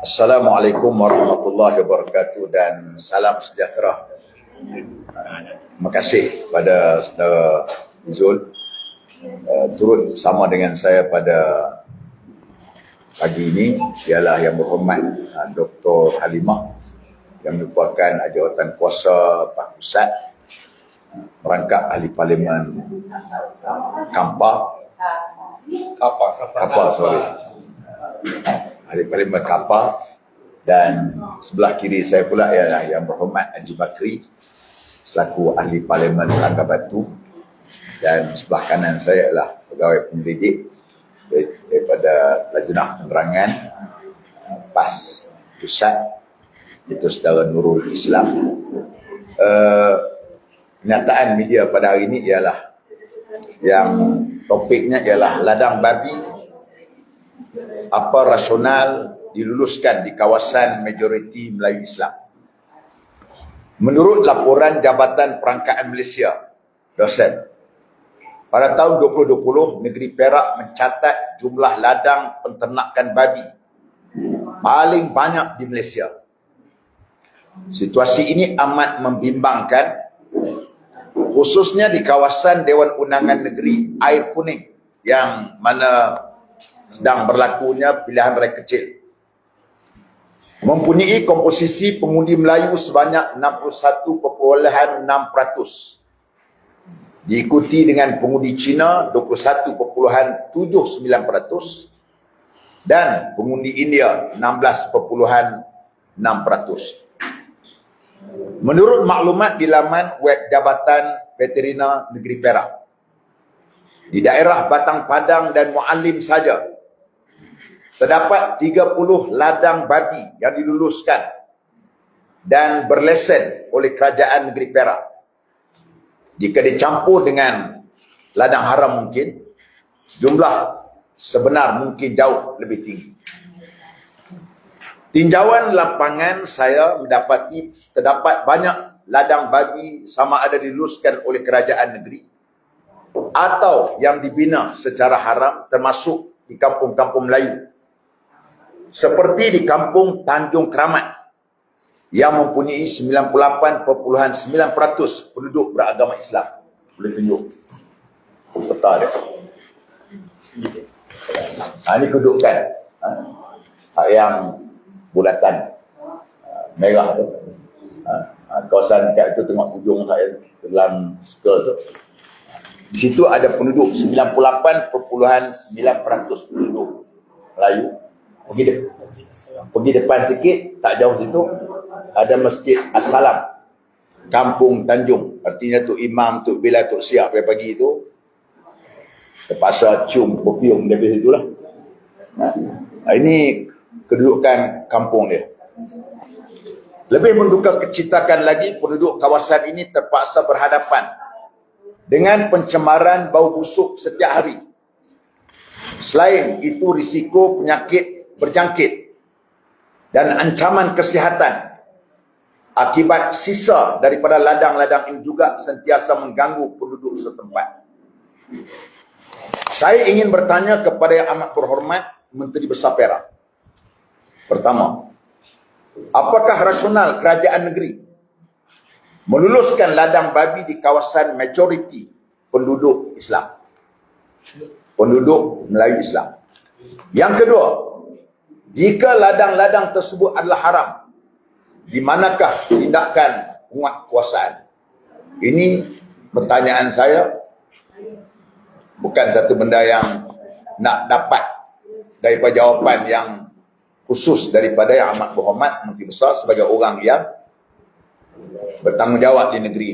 Assalamualaikum warahmatullahi wabarakatuh dan salam sejahtera. Terima kasih pada saudara Zul uh, turut sama dengan saya pada pagi ini ialah yang berhormat uh, Dr. Halimah yang merupakan jawatan kuasa Pak Pusat merangkap ahli parlimen Kampar Kapal, Kapal sorry ahli parlimen Kapal dan sebelah kiri saya pula ialah yang berhormat Haji Bakri selaku ahli parlimen Langgar Batu. Dan sebelah kanan saya ialah pegawai pendidik daripada Lajnah Penerangan PAS Pusat itu saudara Nurul Islam. Uh, kenyataan media pada hari ini ialah yang topiknya ialah ladang babi apa rasional diluluskan di kawasan majoriti Melayu Islam. Menurut laporan Jabatan Perangkaan Malaysia, dosen, pada tahun 2020, negeri Perak mencatat jumlah ladang penternakan babi paling banyak di Malaysia. Situasi ini amat membimbangkan khususnya di kawasan Dewan Undangan Negeri Air Kuning yang mana sedang berlakunya pilihan raya kecil. Mempunyai komposisi pengundi Melayu sebanyak 61.6%. Diikuti dengan pengundi Cina 21.79% dan pengundi India 16.6%. Menurut maklumat di laman web Jabatan Veterina Negeri Perak, di daerah Batang Padang dan Mualim saja, terdapat 30 ladang babi yang diluluskan dan berlesen oleh Kerajaan Negeri Perak. Jika dicampur dengan ladang haram mungkin, jumlah sebenar mungkin jauh lebih tinggi. Tinjauan lapangan saya mendapati terdapat banyak ladang babi sama ada diluluskan oleh kerajaan negeri atau yang dibina secara haram termasuk di kampung-kampung Melayu. Seperti di kampung Tanjung Keramat yang mempunyai 98.9% penduduk beragama Islam. Boleh tunjuk peta dia. Ha, ini kedudukan. Ha, yang bulatan uh, merah tu. Uh, uh, kawasan kat tu tengok hujung saya dalam skirt tu. Di situ ada penduduk 98.9% penduduk Melayu. Pergi, de pergi depan sikit, tak jauh situ, ada Masjid As-Salam. Kampung Tanjung. Artinya tu imam tu bila tu siap pagi-pagi tu, terpaksa cium perfume dari situ lah. Nah, ini kedudukan kampung dia. Lebih menduka kecitakan lagi, penduduk kawasan ini terpaksa berhadapan dengan pencemaran bau busuk setiap hari. Selain itu risiko penyakit berjangkit dan ancaman kesihatan akibat sisa daripada ladang-ladang ini juga sentiasa mengganggu penduduk setempat. Saya ingin bertanya kepada yang amat berhormat Menteri Besar Perak. Pertama, apakah rasional kerajaan negeri meluluskan ladang babi di kawasan majoriti penduduk Islam? Penduduk Melayu Islam. Yang kedua, jika ladang-ladang tersebut adalah haram, di manakah tindakan penguatkuasaan? Ini pertanyaan saya bukan satu benda yang nak dapat daripada jawapan yang khusus daripada yang amat berhormat Menteri Besar sebagai orang yang bertanggungjawab di negeri